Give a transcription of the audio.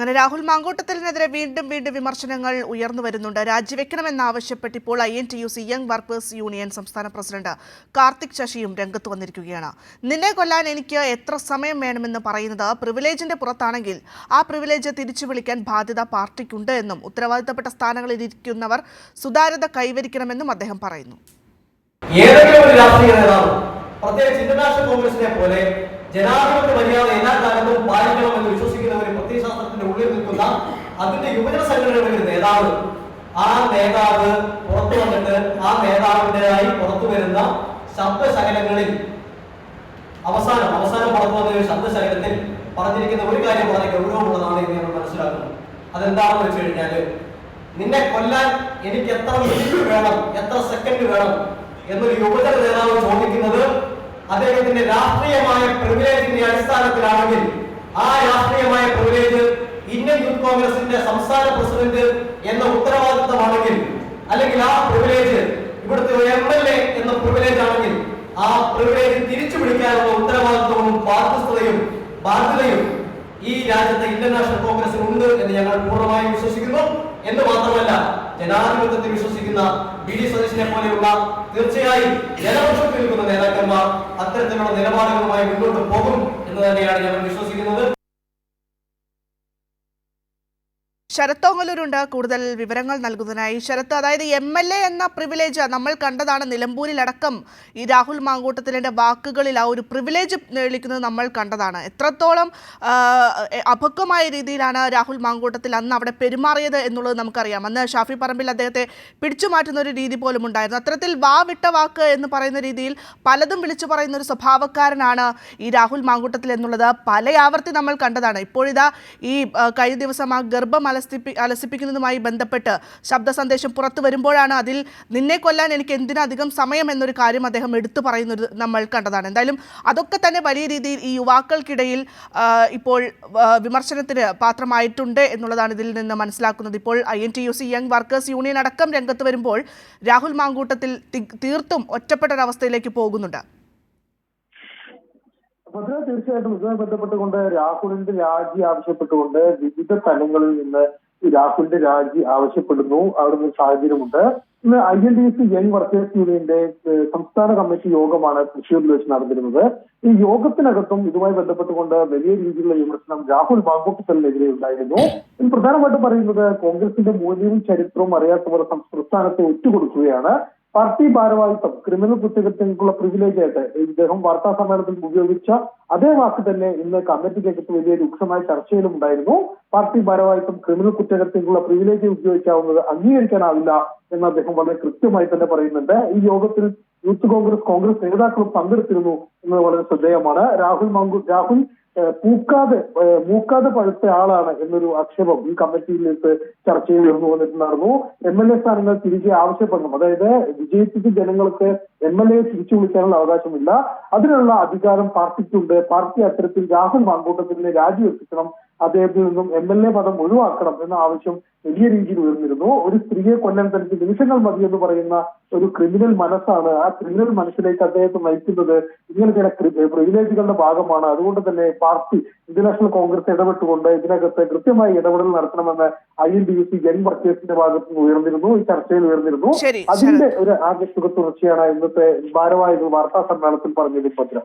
അങ്ങനെ രാഹുൽ മാങ്കോട്ടത്തലിനെതിരെ വീണ്ടും വീണ്ടും വിമർശനങ്ങൾ ഉയർന്നു വരുന്നുണ്ട്. രാജിവെക്കണമെന്നാവശ്യപ്പെട്ട് ഇപ്പോൾ I N T U C young workers union സംസ്ഥാന പ്രസിഡന്റ് കാർത്തിക് ശശിയും രംഗത്ത് വന്നിരിക്കുകയാണ്. നിന്നെ കൊല്ലാൻ എനിക്ക് എത്ര സമയം വേണമെന്ന് പറയുന്നത് പ്രിവിലേജിന്റെ പുറത്താണെങ്കിൽ ആ പ്രിവിലേജ് തിരിച്ചു വിളിക്കാൻ ബാധ്യത പാർട്ടിക്കുണ്ട് എന്നും ഉത്തരവാദിത്തപ്പെട്ട സ്ഥാനങ്ങളിൽ ഇരിക്കുന്നവർ സുതാര്യത കൈവരിക്കണമെന്നും അദ്ദേഹം പറയുന്നു. ഏതെങ്കിലും രാഷ്ട്രീയ നേതാവ് പോലെ ജനാധിപത്യ മര്യാദ എല്ലാ കാലത്തും പാലിക്കണമെന്ന് വിശ്വസിക്കുന്ന പ്രത്യയശാസ്ത്രത്തിന്റെ ഉള്ളിൽ നിൽക്കുന്ന അതിന്റെ യുവജന സംഘടനയുടെ ഒരു നേതാവ്. ആ നേതാവ് പുറത്തു വന്നിട്ട് ആ നേതാവിന്റെതായി പുറത്തു വരുന്ന ശബ്ദശകലങ്ങളിൽ അവസാനം അവസാനം പുറത്തു വന്ന ഒരു ശബ്ദശകലത്തിൽ പറഞ്ഞിരിക്കുന്ന ഒരു കാര്യം വളരെ ഗൗരവമുള്ളതാണ് എന്ന് നമ്മൾ മനസ്സിലാക്കുന്നു. അതെന്താണെന്ന് വെച്ച് കഴിഞ്ഞാൽ നിന്നെ കൊല്ലാൻ എനിക്ക് എത്ര മിനിറ്റ് വേണം എത്ര സെക്കൻഡ് വേണം എന്നൊരു യുവജന നേതാവ് ചോദിക്കുന്നത് അദ്ദേഹത്തിന്റെ രാഷ്ട്രീയമായ പ്രിവിലേജിന്റെ അടിസ്ഥാനത്തിലാണെങ്കിൽ ആ രാഷ്ട്രീയമായ പ്രിവിലേജ് ഇന്ത്യൻ യൂത്ത് കോൺഗ്രസിന്റെ സംസ്ഥാന പ്രസിഡന്റ് എന്ന ഉത്തരവാദിത്തമാണെങ്കിൽ അല്ലെങ്കിൽ ആ പ്രിവിലേജ് ഇവിടുത്തെ ഒരു എം എൽ എ എന്ന പ്രിവിലേജ് ആണെങ്കിൽ ആ പ്രിവിലേജ് തിരിച്ചു പിടിക്കാനുള്ള ഉത്തരവാദിത്വവും ബാധ്യസ്ഥതയും ബാധ്യതയും ഈ രാജ്യത്തെ ഇന്ത്യൻ നാഷണൽ കോൺഗ്രസിന് ഉണ്ട് എന്ന് ഞങ്ങൾ പൂർണമായും വിശ്വസിക്കുന്നു. എന്ന് മാത്രമല്ല ജനാധിപത്യത്തിൽ വിശ്വസിക്കുന്ന ബി ഡി സതീശനെ പോലെയുള്ള തീർച്ചയായും ജനപക്ഷത്തിൽ നിൽക്കുന്ന നേതാക്കന്മാർ അത്തരത്തിലുള്ള നിലപാടുകളുമായി മുന്നോട്ട് പോകും എന്ന് തന്നെയാണ് ഞങ്ങൾ വിശ്വസിക്കുന്നത്. ശരത്തോങ്ങലൂരുണ്ട് കൂടുതൽ വിവരങ്ങൾ നൽകുന്നതിനായി ശരത്ത് അതായത് എം എൽ എ എന്ന പ്രിവിലേജ് നമ്മൾ കണ്ടതാണ് നിലമ്പൂരിലടക്കം ഈ രാഹുൽ മാങ്കൂട്ടത്തിലിന്റെ വാക്കുകളിൽ ആ ഒരു പ്രിവിലേജ് നേടിക്കുന്നത് നമ്മൾ കണ്ടതാണ്. എത്രത്തോളം അപക്വമായ രീതിയിലാണ് രാഹുൽ മാങ്കൂട്ടത്തിൽ അന്ന് അവിടെ പെരുമാറിയത് എന്നുള്ളത് നമുക്കറിയാം. അന്ന് ഷാഫി പറമ്പിൽ അദ്ദേഹത്തെ പിടിച്ചു മാറ്റുന്ന ഒരു രീതി പോലും ഉണ്ടായിരുന്നു. അത്തരത്തിൽ വാ വിട്ട വാക്ക് എന്ന് പറയുന്ന രീതിയിൽ പലതും വിളിച്ചു പറയുന്ന ഒരു സ്വഭാവക്കാരനാണ് ഈ രാഹുൽ മാങ്കൂട്ടത്തിൽ എന്നുള്ളത് പല ആവർത്തി നമ്മൾ കണ്ടതാണ്. ഇപ്പോഴിതാ ഈ കഴിഞ്ഞ ദിവസം ആ ഗർഭം അലസിപ്പി അലസിപ്പിക്കുന്നതുമായി ബന്ധപ്പെട്ട് ശബ്ദ സന്ദേശം പുറത്തു വരുമ്പോഴാണ് അതിൽ നിന്നെ കൊല്ലാൻ എനിക്ക് എന്തിനധികം സമയം എന്നൊരു കാര്യം അദ്ദേഹം എടുത്തു പറയുന്നത് നമ്മൾ കണ്ടതാണ്. എന്തായാലും അതൊക്കെ തന്നെ വലിയ രീതിയിൽ ഈ യുവാക്കൾക്കിടയിൽ ഇപ്പോൾ വിമർശനത്തിന് പാത്രമായിട്ടുണ്ട് എന്നുള്ളതാണ് ഇതിൽ നിന്ന് മനസ്സിലാക്കുന്നത്. ഇപ്പോൾ I N T U C young workers union അടക്കം രംഗത്ത് വരുമ്പോൾ രാഹുൽ മാങ്കൂട്ടത്തിൽ തീർത്തും ഒറ്റപ്പെട്ട ഒരവസ്ഥയിലേക്ക് ഭദ്ര തീർച്ചയായിട്ടും ഇതുമായി ബന്ധപ്പെട്ടുകൊണ്ട് രാഹുലിന്റെ രാജി ആവശ്യപ്പെട്ടുകൊണ്ട് വിവിധ തലങ്ങളിൽ നിന്ന് രാഹുലിന്റെ രാജി ആവശ്യപ്പെടുന്നു. അവിടെ ഒരു സാഹചര്യമുണ്ട്. ഇന്ന് I N D C young workers യൂണിയന്റെ സംസ്ഥാന കമ്മിറ്റി യോഗമാണ് തൃശ്ശൂരിൽ വെച്ച് നടന്നിരുന്നത്. ഈ യോഗത്തിനകത്തും ഇതുമായി ബന്ധപ്പെട്ടുകൊണ്ട് വലിയ രീതിയിലുള്ള വിമർശനം രാഹുൽ മാങ്കൂട്ടത്തലിനെതിരെ ഉണ്ടായിരുന്നു. ഇതിൽ പ്രധാനമായിട്ടും പറയുന്നത് കോൺഗ്രസിന്റെ മൂല്യവും ചരിത്രവും അറിയാത്തവർ സംസ്ഥാനത്തെ ഒറ്റുകൊടുക്കുകയാണ് പാർട്ടി ഭാരവാഹിത്വം ക്രിമിനൽ കുറ്റകൃത്യങ്ങൾക്കുള്ള പ്രിവിലേജ് ആയിട്ട് ഇദ്ദേഹം വാർത്താ സമ്മേളനത്തിൽ ഉപയോഗിച്ച അതേ വാക്ക് തന്നെ ഇന്ന് കമ്മിറ്റിക്കകത്ത് വലിയ രൂക്ഷമായ ചർച്ചയിലും ഉണ്ടായിരുന്നു. പാർട്ടി ഭാരവാഹിത്വം ക്രിമിനൽ കുറ്റകൃത്യങ്ങൾക്കുള്ള പ്രിവിലേജ് ഉപയോഗിക്കാവുന്നത് അംഗീകരിക്കാനാവില്ല എന്ന് അദ്ദേഹം വളരെ കൃത്യമായി തന്നെ പറയുന്നുണ്ട്. ഈ യോഗത്തിൽ യൂത്ത് കോൺഗ്രസ് കോൺഗ്രസ് നേതാക്കളും പങ്കെടുത്തിരുന്നു എന്നത് വളരെ ശ്രദ്ധേയമാണ്. രാഹുൽ മങ്കു രാഹുൽ പൂക്കാതെ മൂക്കാതെ പഴുത്ത ആളാണ് എന്നൊരു ആക്ഷേപം ഈ കമ്മിറ്റിയിലേക്ക് ചർച്ചയിൽ ഉയർന്നു വന്നിട്ടുണ്ടായിരുന്നു. എം എൽ എ സ്ഥാനങ്ങൾ തിരികെ ആവശ്യപ്പെടണം. അതായത് വിജയിപ്പിച്ച ജനങ്ങൾക്ക് എം എൽ എ തിരിച്ചു വിളിക്കാനുള്ള അവകാശമില്ല. അതിനുള്ള അധികാരം പാർട്ടിക്കുണ്ട്. പാർട്ടി അത്തരത്തിൽ രാഹുൽ മാങ്കൂട്ടത്തിന് രാജിവെപ്പിക്കണം അദ്ദേഹത്തിൽ നിന്നും എം എൽ എ പദം ഒഴിവാക്കണം എന്ന ആവശ്യം വലിയ രീതിയിൽ ഉയർന്നിരുന്നു. ഒരു സ്ത്രീയെ കൊല്ലാൻ തനിക്ക് നിമിഷങ്ങൾ മതി എന്ന് പറയുന്ന ഒരു ക്രിമിനൽ മനസ്സാണ് ആ ക്രിമിനൽ മനസ്സിലേക്ക് അദ്ദേഹത്തെ നയിക്കുന്നത്. ഇങ്ങനെ ചില പ്രിവിലേജുകളുടെ ഭാഗമാണ്. അതുകൊണ്ട് തന്നെ പാർട്ടി ഇന്റർനാഷണൽ കോൺഗ്രസ് ഇടപെട്ടുകൊണ്ട് ഇതിനകത്ത് കൃത്യമായി ഇടപെടൽ നടത്തണമെന്ന് I N D U C Jan വർക്കേഴ്സിന്റെ ഭാഗത്ത് നിന്ന് ഉയർന്നിരുന്നു ഈ ചർച്ചയിൽ ഉയർന്നിരുന്നു. അതിന്റെ ഒരു ആകർഷക തുടർച്ചയാണ് ഇന്നത്തെ ഭാരവാഹികൾ വാർത്താ സമ്മേളനത്തിൽ പറഞ്ഞത് ഭദ്ര